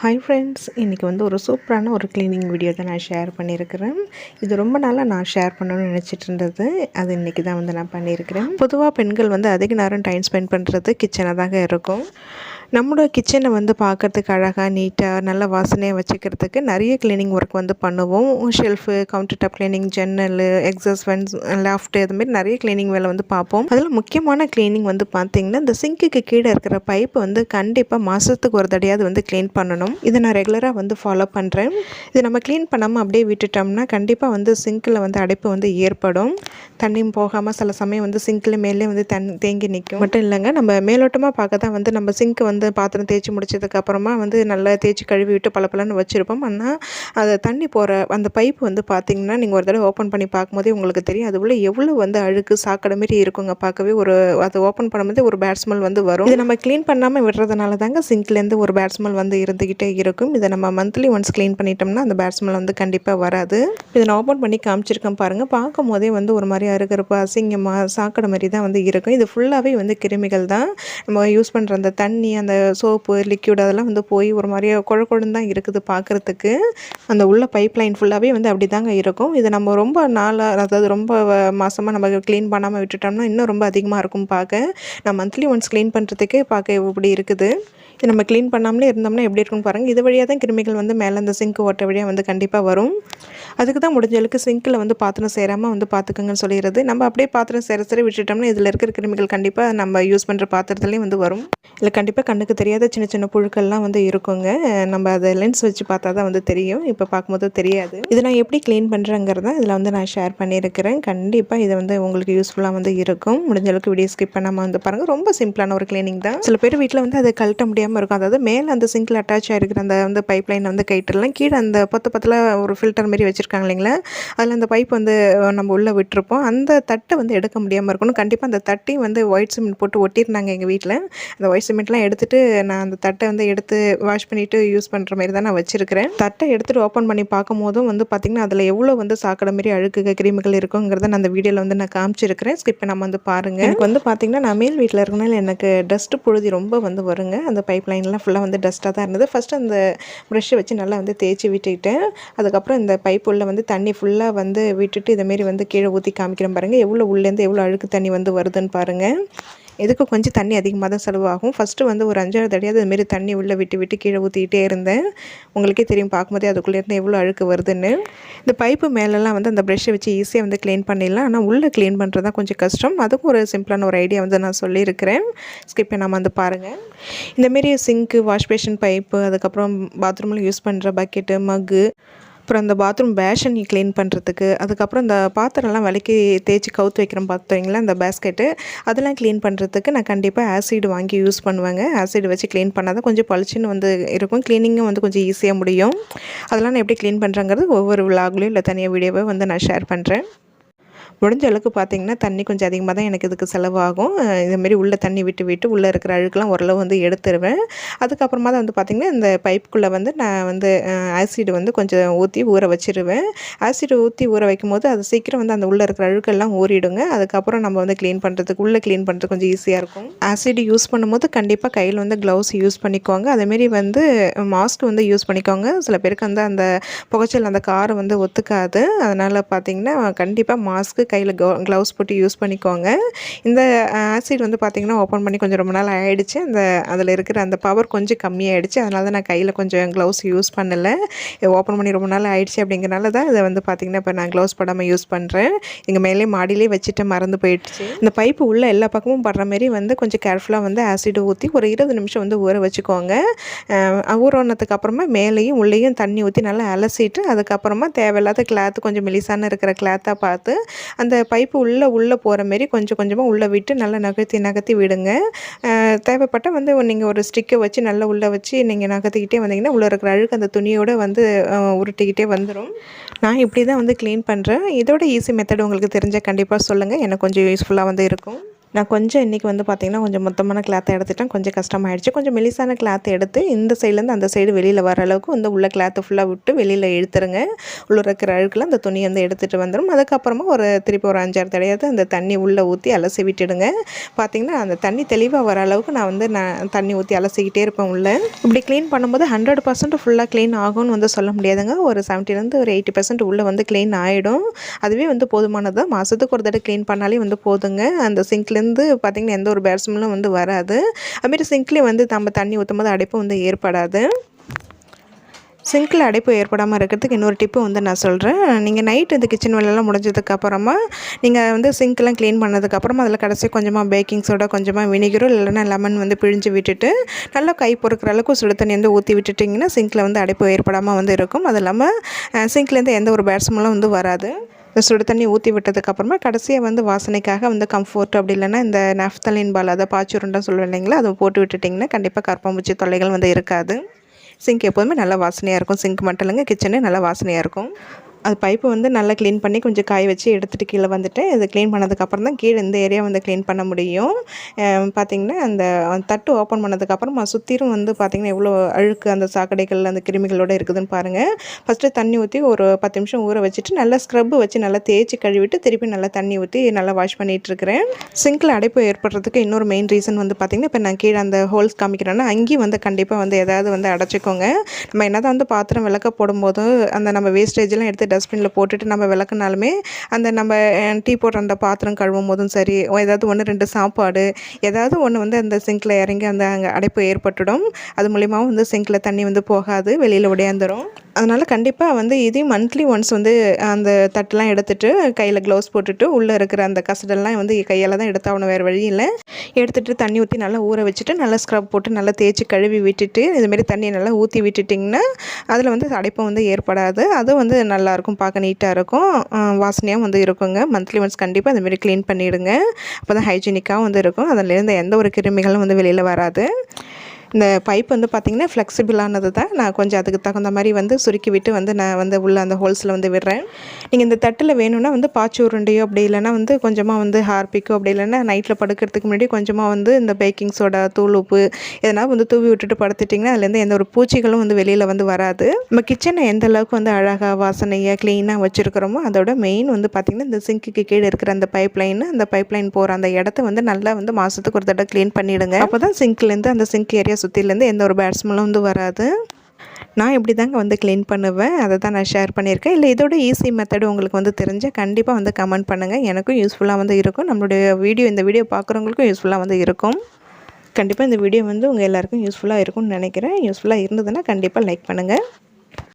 Hi friends இன்றைக்கி வந்து ஒரு சூப்பரான ஒரு க்ளீனிங் வீடியோ தான் நான் ஷேர் பண்ணியிருக்கிறேன். இது ரொம்ப நாளாக நான் ஷேர் பண்ணணும்னு நினச்சிட்டு இருந்தது. அது இன்றைக்கி தான் வந்து நான் பண்ணியிருக்கிறேன். பொதுவாக பெண்கள் வந்து அதிக நேரம் டைம் ஸ்பெண்ட் பண்ணுறது கிச்சனாக தாங்க இருக்கும். நம்மளோட கிச்சனை வந்து பார்க்குறதுக்கு அழகாக நீட்டாக நல்ல வாசனையாக வச்சுக்கிறதுக்கு நிறைய க்ளீனிங் ஒர்க் வந்து பண்ணுவோம். ஷெல்ஃபு கவுண்டர் டாப் க்ளீனிங் ஜன்னல் எக்ஸஸ் ஃபேன்ஸ் லாஃப்ட் இதுமாரி நிறைய க்ளீனிங் வேலை வந்து பார்ப்போம். அதில் முக்கியமான க்ளீனிங் வந்து பார்த்திங்கன்னா இந்த சிங்க்குக்கு கீழே இருக்கிற பைப் வந்து கண்டிப்பாக மாதத்துக்கு ஒரு தடையாவது வந்து க்ளீன் பண்ணணும். இதை நான் ரெகுலராக வந்து ஃபாலோ பண்ணுறேன் இது நம்ம க்ளீன் பண்ணாமல் அப்படியே விட்டுட்டோம்னா கண்டிப்பாக வந்து சிங்கில் வந்து அடைப்பு வந்து ஏற்படும். தண்ணியும் போகாமல் சில சமயம் வந்து சிங்கில் மேலே வந்து தண்ணி தேங்கி நிற்கும். மட்டும் இல்லைங்க நம்ம மேலோட்டமாக பார்க்க தான் வந்து நம்ம சிங்க் வந்து வந்து பாத்திரம் தேய்ச்சி முடிச்சதுக்கப்புறமா வந்து நல்லா தேய்ச்சி கழுவி விட்டு பளபளன்னு வச்சுருப்போம். ஆனால் அது தண்ணி போகிற அந்த பைப் வந்து பார்த்திங்கன்னா நீங்கள் ஒரு தடவை ஓப்பன் பண்ணி பார்க்கும்போதே உங்களுக்கு தெரியும். அது உள்ள எவ்வளோ வந்து அழுக்கு சாக்கடை மாரி இருக்குங்க பார்க்கவே. ஒரு அதை ஓப்பன் பண்ணும்போது ஒரு பேட் ஸ்மெல் வந்து வரும். இது நம்ம க்ளீன் பண்ணாமல் விடுறதுனால தாங்க சிங்க்லேருந்து ஒரு பேட் ஸ்மெல் வந்து இருந்துக்கிட்டே இருக்கும். இதை நம்ம மந்த்லி ஒன்ஸ் க்ளீன் பண்ணிட்டோம்னா அந்த பேட் ஸ்மெல் வந்து கண்டிப்பாக வராது. இதை நான் ஓப்பன் பண்ணி காமிச்சிருக்கேன் பாருங்கள் பார்க்கும் போதே வந்து ஒரு மாதிரி அருகருப்பு அசிங்கமாக சாக்கடை மாதிரி தான் வந்து இருக்கும். இது ஃபுல்லாகவே வந்து கிருமிகள் தான். நம்ம யூஸ் பண்ணுற அந்த தண்ணி அந்த அந்த சோப்பு லிக்யூட் அதெல்லாம் வந்து போய் ஒரு மாதிரியே குழ குழன்னு தான் இருக்குது பார்க்குறதுக்கு. அந்த உள்ள பைப் லைன் ஃபுல்லாகவே வந்து அப்படி தாங்க இருக்கும். இதை நம்ம ரொம்ப நாளாக அதாவது ரொம்ப மாதமாக நம்ம க்ளீன் பண்ணாமல் விட்டுட்டோம்னா இன்னும் ரொம்ப அதிகமாக இருக்கும் பார்க்க. நான் மந்த்லி ஒன்ஸ் க்ளீன் பண்ணுறதுக்கே பார்க்க இப்படி இருக்குது. இது நம்ம க்ளீன் பண்ணாமலே இருந்தோம்னா எப்படி இருக்குன்னு பாருங்கள் இது வழியாக தான் கிருமிகள் வந்து மேலே அந்த சிங்க் ஓட்ட வழியாக வந்து கண்டிப்பாக வரும். அதுக்கு தான் முடிஞ்சளவுக்கு சிங்கில் வந்து பாத்திரம் சேராமல் வந்து பார்த்துக்கோங்கன்னு சொல்லிடுறது. நம்ம அப்படியே பாத்திரம் சேர சேர விட்டுட்டோம்னா இதில் இருக்கிற கிருமிகள் கண்டிப்பாக நம்ம யூஸ் பண்ணுற பாத்திரத்துலேயும் வந்து வரும். இல்லை கண்டிப்பாக கண்ணுக்கு தெரியாத சின்ன சின்ன புழுக்கள்லாம் வந்து இருக்குங்க. நம்ம அதை லென்ஸ் வச்சு பார்த்தா தான் வந்து தெரியும். இப்போ பார்க்கும்போது தெரியாது. இதை நான் எப்படி க்ளீன் பண்ணுறேங்கிறத இதில் வந்து நான் ஷேர் பண்ணியிருக்கிறேன். கண்டிப்பாக இதை வந்து உங்களுக்கு யூஸ்ஃபுல்லாக வந்து இருக்கும். முடிஞ்சளவுக்கு வீடியோ ஸ்கிப் பண்ணாமல் வந்து பாருங்கள் ரொம்ப சிம்பிளான ஒரு க்ளீனிங் தான். சில பேர் வீட்டில் வந்து அதை கழட்ட முடியாமல் இருக்கும். அதாவது மேலே அந்த சிங்கில் அட்டாச் ஆகிருக்கிற அந்த வந்து பைப் லைனை வந்து கைட்டுலாம் கீழே அந்த பத்து பத்தில் ஒரு ஃபில்டர் மாரி வச்சுருக்காங்க இல்லைங்களா? அதில் அந்த பைப் வந்து நம்ம உள்ளே விட்டுருப்போம். அந்த தட்டை வந்து எடுக்க முடியாமல் இருக்கணும். கண்டிப்பாக அந்த தட்டையும் வந்து ஒயிட் சிமெண்ட் போட்டு ஒட்டியிருந்தாங்க எங்கள் வீட்டில் அந்த ஒயிட் சிமெண்ட்லாம் எடுத்துகிட்டு நான் அந்த தட்டை வந்து எடுத்து வாஷ் பண்ணிவிட்டு யூஸ் பண்ணுற மாதிரி தான் நான் வச்சுருக்கிறேன். தட்டை எடுத்துகிட்டு ஓப்பன் பண்ணி பார்க்கும் போதும் வந்து பார்த்திங்கன்னா அதில் எவ்வளோ வந்து சாக்கடை மாரி அழுக்கு கிருமிகள் இருக்குங்கிறத நான் அந்த வீடியோவில் வந்து நான் காமிச்சிருக்கிறேன். ஸ்கிப் நம்ம வந்து பாருங்கள் எனக்கு வந்து பார்த்திங்கன்னா நான் மேல் வீட்டில் இருக்கனால எனக்கு டஸ்ட்டு புழுதி ரொம்ப வந்து வருங்க. அந்த பைப் பைப் லைன்லாம் ஃபுல்லாக வந்து டஸ்ட்டாக தான் இருந்தது. ஃபஸ்ட்டு அந்த ப்ரெஷ்ஷை வச்சு நல்லா வந்து தேய்ச்சி விட்டுக்கிட்டேன். அதுக்கப்புறம் இந்த பைப் குள்ளே வந்து தண்ணி ஃபுல்லாக வந்து விட்டுட்டு இதைமாரி வந்து கீழே ஊற்றி காமிக்கிறேன் பாருங்கள் எவ்வளோ உள்ளேருந்து எவ்வளோ அழுக்கு தண்ணி வந்து வருதுன்னு பாருங்கள் இதுக்கு கொஞ்சம் தண்ணி அதிகமாக தான் செலவாகும். ஃபஸ்ட்டு வந்து ஒரு அஞ்சாறு தடையாவது இதுமாரி தண்ணி உள்ளே விட்டு விட்டு கீழே ஊற்றிக்கிட்டே இருந்தேன். உங்களுக்கே தெரியும் பார்க்கும்போதே அதுக்குள்ளேருந்து எவ்வளோ அழுக்கு வருதுன்னு. இந்த பைப்பு மேலெலாம் வந்து அந்த ப்ரெஷ்ஷை வச்சு ஈஸியாக வந்து க்ளீன் பண்ணிடலாம். ஆனால் உள்ளே க்ளீன் பண்ணுறது தான் கொஞ்சம் கஷ்டம். அதுக்கும் ஒரு சிம்பிளான ஒரு ஐடியா வந்து நான் சொல்லியிருக்கிறேன். ஸ்கிப் பண்ணாமல் வந்து பாருங்கள் இந்தமாரி சிங்க்கு வாஷ் பேஷன் பைப்பு அதுக்கப்புறம் பாத்ரூமில் யூஸ் பண்ணுற பக்கெட்டு மக்கு அப்புறம் அந்த பாத்ரூம் பேஷனி க்ளீன் பண்ணுறதுக்கு அதுக்கப்புறம் இந்த பாத்திரம்லாம் விலைக்கு தேய்ச்சி கவுத்து வைக்கிறோம் பார்த்தீங்களா இந்த பேஸ்கெட்டு அதெல்லாம் க்ளீன் பண்ணுறதுக்கு நான் கண்டிப்பாக ஆசிட் வாங்கி யூஸ் பண்ணுவேங்க. ஆசிட் வச்சு க்ளீன் பண்ணால் தான் கொஞ்சம் பளிச்சுன்னு வந்து இருக்கும். க்ளீனிங்கும் வந்து கொஞ்சம் ஈஸியாக முடியும். அதெல்லாம் நான் எப்படி க்ளீன் பண்ணுறேங்கிறது ஒவ்வொரு விலாக்லேயும் இல்லை தனியாக வீடியோவை வந்து நான் ஷேர் பண்ணுறேன் முடிஞ்ச அளவுக்கு பார்த்திங்கன்னா தண்ணி கொஞ்சம் அதிகமாக தான் எனக்கு இதுக்கு செலவாகும். இதுமாரி உள்ளே தண்ணி விட்டு விட்டு உள்ளே இருக்கிற அழுக்கெல்லாம் ஓரளவு வந்து எடுத்துருவேன். அதுக்கப்புறமா தான் வந்து பார்த்திங்கன்னா இந்த பைப்புக்குள்ளே வந்து நான் வந்து ஆசிட் வந்து கொஞ்சம் ஊற்றி ஊற வச்சிருவேன். ஆசிட் ஊற்றி ஊற வைக்கும் போது அது சீக்கிரம் வந்து அந்த உள்ளே இருக்கிற அழுக்கெல்லாம் ஊறிடுங்க. அதுக்கப்புறம் நம்ம வந்து க்ளீன் பண்ணுறதுக்கு உள்ளே க்ளீன் பண்ணுறது கொஞ்சம் ஈஸியாக இருக்கும். ஆசிட் யூஸ் பண்ணும்போது கண்டிப்பாக கையில் வந்து க்ளவுஸ் யூஸ் பண்ணிக்கோங்க. அதேமாரி வந்து மாஸ்க் வந்து யூஸ் பண்ணிக்கோங்க. சில பேருக்கு வந்து அந்த புகைச்சல் அந்த காரை வந்து ஒத்துக்காது. அதனால் பார்த்திங்கன்னா கண்டிப்பாக மாஸ்க்கு கையில் க்ளவுஸ் போட்டு யூஸ் பண்ணிக்கோங்க. இந்த ஆசிட் வந்து பார்த்திங்கன்னா ஓப்பன் பண்ணி கொஞ்சம் ரொம்ப நாள் ஆகிடுச்சு அந்த அதில் இருக்கிற அந்த பவர் கொஞ்சம் கம்மியாகிடுச்சு அதனால தான் நான் கையில் கொஞ்சம் க்ளவுஸ் யூஸ் பண்ணலை. ஓப்பன் பண்ணி ரொம்ப நாள் ஆகிடுச்சு அப்படிங்கிறனால தான் இதை வந்து பார்த்திங்கன்னா இப்போ நான் க்ளவுஸ் போடாமல் யூஸ் பண்ணுறேன் இங்கே மேலே மாடியிலே வச்சுட்டு மறந்து போயிடுச்சு. இந்த பைப்பு உள்ளே எல்லா பக்கமும் படுற மாரி வந்து கொஞ்சம் கேர்ஃபுல்லாக வந்து ஆசிட் ஊற்றி ஒரு இருபது நிமிஷம் வந்து ஊற வச்சுக்கோங்க. ஊறனதுக்கு அப்புறமா மேலேயும் உள்ளேயும் தண்ணி ஊற்றி நல்லா அலசிட்டு அதுக்கப்புறமா தேவையில்லாத கிளாத்து கொஞ்சம் மெலிசான இருக்கிற கிளாத்தாக பார்த்து அந்த பைப்பு உள்ளே உள்ளே போகிற மாரி கொஞ்சம் கொஞ்சமாக உள்ளே விட்டு நல்லா நகர்த்தி நகர்த்தி விடுங்க. தேவைப்பட்டால் வந்து நீங்கள் ஒரு ஸ்டிக்கை வச்சு நல்லா உள்ளே வச்சு நீங்கள் நகர்த்திக்கிட்டே வந்தீங்கன்னா உள்ளே இருக்கிற அழுக்கு அந்த துணியோடு வந்து உருட்டிக்கிட்டே வந்துடும் நான் இப்படி தான் வந்து க்ளீன் பண்ணுறேன் இதோட ஈஸி மெத்தட் உங்களுக்கு தெரிஞ்சால் கண்டிப்பாக சொல்லுங்கள் எனக்கு கொஞ்சம் யூஸ்ஃபுல்லாக வந்து இருக்கும். நான் கொஞ்சம் இன்றைக்கி வந்து பார்த்திங்கன்னா கொஞ்சம் மொத்தமான கிளாத்தை எடுத்துட்டேன். கொஞ்சம் கஷ்டமாயிடுச்சு. கொஞ்சம் மெலிசான கிளாத்தை எடுத்து இந்த சைட்லேருந்து அந்த சைடு வெளியில் வர அளவுக்கு வந்து உள்ள கிளாத்தை ஃபுல்லாக விட்டு வெளியில் இழுத்துருங்க. உள்ள இருக்கிற அழுக்கில் அந்த துணியை வந்து எடுத்துகிட்டு வந்துடும் அதுக்கப்புறமா ஒரு திருப்பி ஒரு அஞ்சாறு தடையாவது அந்த தண்ணி உள்ளே ஊற்றி அலசி விட்டுடுங்க. பார்த்திங்கன்னா அந்த தண்ணி தெளிவாக வர அளவுக்கு நான் வந்து நான் தண்ணி ஊற்றி அலசிக்கிட்டே இருப்பேன் உள்ளே. இப்படி க்ளீன் பண்ணும்போது ஹண்ட்ரட் பர்சன்ட் ஃபுல்லாக க்ளீன் ஆகும்னு வந்து சொல்ல முடியாதுங்க. ஒரு செவன்ட்டிலேருந்து ஒரு எயிட்டி பர்சன்ட் உள்ளே வந்து க்ளீன் ஆகிடும் அதுவே வந்து போதுமானது மாதத்துக்கு ஒரு தடவை க்ளீன் பண்ணாலே வந்து போதுங்க. அந்த சிங்க்லேருந்து வந்து பார்த்திங்கன்னா எந்த ஒரு பேட்ஸ்மெல்லாம் வந்து வராது. அதுமாரி சிங்க்லேயும் வந்து நம்ம தண்ணி ஊற்றும் போது அடைப்பு வந்து ஏற்படாது. சிங்கில் அடைப்பு ஏற்படாமல் இருக்கிறதுக்கு இன்னொரு டிப்பு வந்து நான் சொல்கிறேன் நீங்கள் நைட் இந்த கிச்சன் வேலையெல்லாம் முடிஞ்சதுக்கப்புறமா நீங்கள் வந்து சிங்க்லாம் க்ளீன் பண்ணதுக்கப்புறமா அதில் கடைசி கொஞ்சமாக பேக்கிங் சோடா கொஞ்சமாக வினிகரோ இல்லைன்னா லெமன் வந்து பிழிஞ்சு விட்டுட்டு நல்லா கை பொறுக்கிற அளவுக்கு சுடு தண்ணி வந்து ஊற்றி விட்டுட்டிங்கன்னா சிங்கில் வந்து அடைப்பு ஏற்படாமல் வந்து இருக்கும். அது இல்லாமல் சிங்க்லேருந்து எந்த ஒரு பேட்ஸ்மெல்லாம் வந்து வராது. சுடு தண்ணி ஊற்றி விட்டதுக்கப்புறமா கடைசியாக வந்து வாசனைக்காக வந்து கம்ஃபோர்ட் அப்படி இல்லைன்னா இந்த நஃப்தலின் பால் அதை பாச்சுருண்டை சொல்லுவேன் இல்லைங்களா? அதை போட்டு விட்டுட்டிங்கன்னா கண்டிப்பாக கரப்பாம்பூச்சி தொல்லைகள் வந்து இருக்காது. சிங்க் எப்போதுமே நல்லா வாசனையாக இருக்கும். சிங்க் மட்டும் இல்லைங்க கிச்சனே நல்லா வாசனையாக இருக்கும். அது பைப்பை வந்து நல்லா க்ளீன் பண்ணி கொஞ்சம் காய வச்சு எடுத்துகிட்டு கீழே வந்துட்டு இது க்ளீன் பண்ணதுக்கப்புறம் தான் கீழே இந்த ஏரியா வந்து க்ளீன் பண்ண முடியும். பார்த்திங்கன்னா அந்த தட்டு ஓப்பன் பண்ணதுக்கப்புறமா சுற்றிலும் வந்து பார்த்திங்கன்னா எவ்வளோ அழுக்கு அந்த சாக்கடைகள் அந்த கிருமிகளோடு இருக்குதுன்னு பாருங்கள் ஃபஸ்ட்டு தண்ணி ஊற்றி ஒரு பத்து நிமிஷம் ஊற வச்சுட்டு நல்லா ஸ்க்ரப்பு வச்சு நல்லா தேய்ச்சி கழுவிட்டு திருப்பி நல்லா தண்ணி ஊற்றி நல்லா வாஷ் பண்ணிகிட்ருக்கிறேன் சிங்கில் அடைப்பு ஏற்படுறதுக்கு இன்னொரு மெயின் ரீசன் வந்து பார்த்திங்கன்னா இப்போ நான் கீழே அந்த ஹோல்ஸ் காமிக்கிறேன்னா அங்கேயும் வந்து கண்டிப்பாக வந்து எதாவது வந்து அடைச்சிக்கோங்க. நம்ம என்ன தான் வந்து பாத்திரம் விளக்க போடும்போது அந்த நம்ம வேஸ்டேஜ்லாம் எடுத்து டஸ்ட்பினில் போட்டுட்டு நம்ம விளக்குனாலுமே அந்த நம்ம டீ போடுற அந்த பாத்திரம் கழுவும் போதும் சரி ஏதாவது ஒன்று ரெண்டு சாப்பாடு ஏதாவது ஒன்று வந்து அந்த சிங்கில் இறங்கி அந்த அங்கே அடைப்பு ஏற்பட்டுடும். அது மூலியமாகவும் வந்து சிங்கில் தண்ணி வந்து போகாது வெளியில் உடையாந்துடும் அதனால் கண்டிப்பாக வந்து இதையும் மந்த்லி ஒன்ஸ் வந்து அந்த தட்டெலாம் எடுத்துகிட்டு கையில் க்ளவுஸ் போட்டுட்டு உள்ளே இருக்கிற அந்த கசடெல்லாம் வந்து கையால் தான் எடுத்தாகணும் வேறு வழி இல்லை. எடுத்துகிட்டு தண்ணி ஊற்றி நல்லா ஊற வச்சுட்டு நல்லா ஸ்க்ரப் போட்டு நல்லா தேய்ச்சி கழுவி விட்டுட்டு இதுமாரி தண்ணியை நல்லா ஊற்றி விட்டுட்டிங்கன்னா அதில் வந்து அடைப்பும் வந்து ஏற்படாது. அதுவும் வந்து நல்லாயிருக்கும் பார்க்க நீட்டாக இருக்கும். வாசனையாகவும் வந்து இருக்குங்க. மந்த்லி ஒன்ஸ் கண்டிப்பாக அதுமாரி க்ளீன் பண்ணிவிடுங்க அப்போ தான் ஹைஜீனிக்காகவும் வந்து இருக்கும். அதிலேருந்து எந்த ஒரு கிருமிகளும் வந்து வெளியில் வராது. இந்த பைப் வந்து பார்த்திங்கன்னா ஃப்ளெக்சிபிளானது தான். நான் கொஞ்சம் அதுக்கு தகுந்த மாதிரி வந்து சுருக்கி விட்டு வந்து நான் வந்து உள்ள அந்த ஹோல்ஸில் வந்து விடுறேன். நீங்கள் இந்த தட்டில் வேணும்னா வந்து பாச்சு உருண்டையோ அப்படி இல்லைனா வந்து கொஞ்சமாக வந்து ஹார்பிக்கோ அப்படி இல்லைன்னா நைட்டில் படுக்கிறதுக்கு முன்னாடி கொஞ்சமாக வந்து இந்த பேக்கிங் சோடா தூள் உப்பு எதனால் வந்து தூவி விட்டுட்டு படுத்துட்டிங்கன்னா அதுலேருந்து எந்த ஒரு பூச்சிகளும் வந்து வெளியில் வந்து வராது. நம்ம கிச்சனை எந்த அளவுக்கு வந்து அழகாக வாசனையாக க்ளீனாக வச்சுருக்கிறோமோ அதோட மெயின் வந்து பார்த்திங்கன்னா இந்த சிங்க்குக்கு கீழே இருக்கிற அந்த பைப் லைன் அந்த பைப் லைன் போகிற அந்த இடத்த வந்து நல்லா வந்து மாதத்துக்கு ஒரு தடவை க்ளீன் பண்ணிவிடுங்க அப்போ தான் சிங்க்லேருந்து அந்த சிங்க் ஏரியா சுற்றிலேருந்து எந்த ஒரு பேட் ஸ்மெல்லும் வந்து வராது. நான் இப்படி தாங்க வந்து க்ளீன் பண்ணுவேன். அதை தான் நான் ஷேர் பண்ணியிருக்கேன். இல்லை இதோட ஈஸி மெத்தடு உங்களுக்கு வந்து தெரிஞ்சால் கண்டிப்பாக வந்து கமெண்ட் பண்ணுங்கள் எனக்கும் யூஸ்ஃபுல்லாக வந்து இருக்கும். நம்மளுடைய வீடியோ இந்த வீடியோ பார்க்குறவங்களுக்கும் யூஸ்ஃபுல்லாக வந்து இருக்கும். கண்டிப்பாக இந்த வீடியோ வந்து உங்கள் எல்லாேருக்கும் யூஸ்ஃபுல்லாக இருக்கும்னு நினைக்கிறேன். யூஸ்ஃபுல்லாக இருந்ததுன்னா கண்டிப்பாக லைக் பண்ணுங்கள்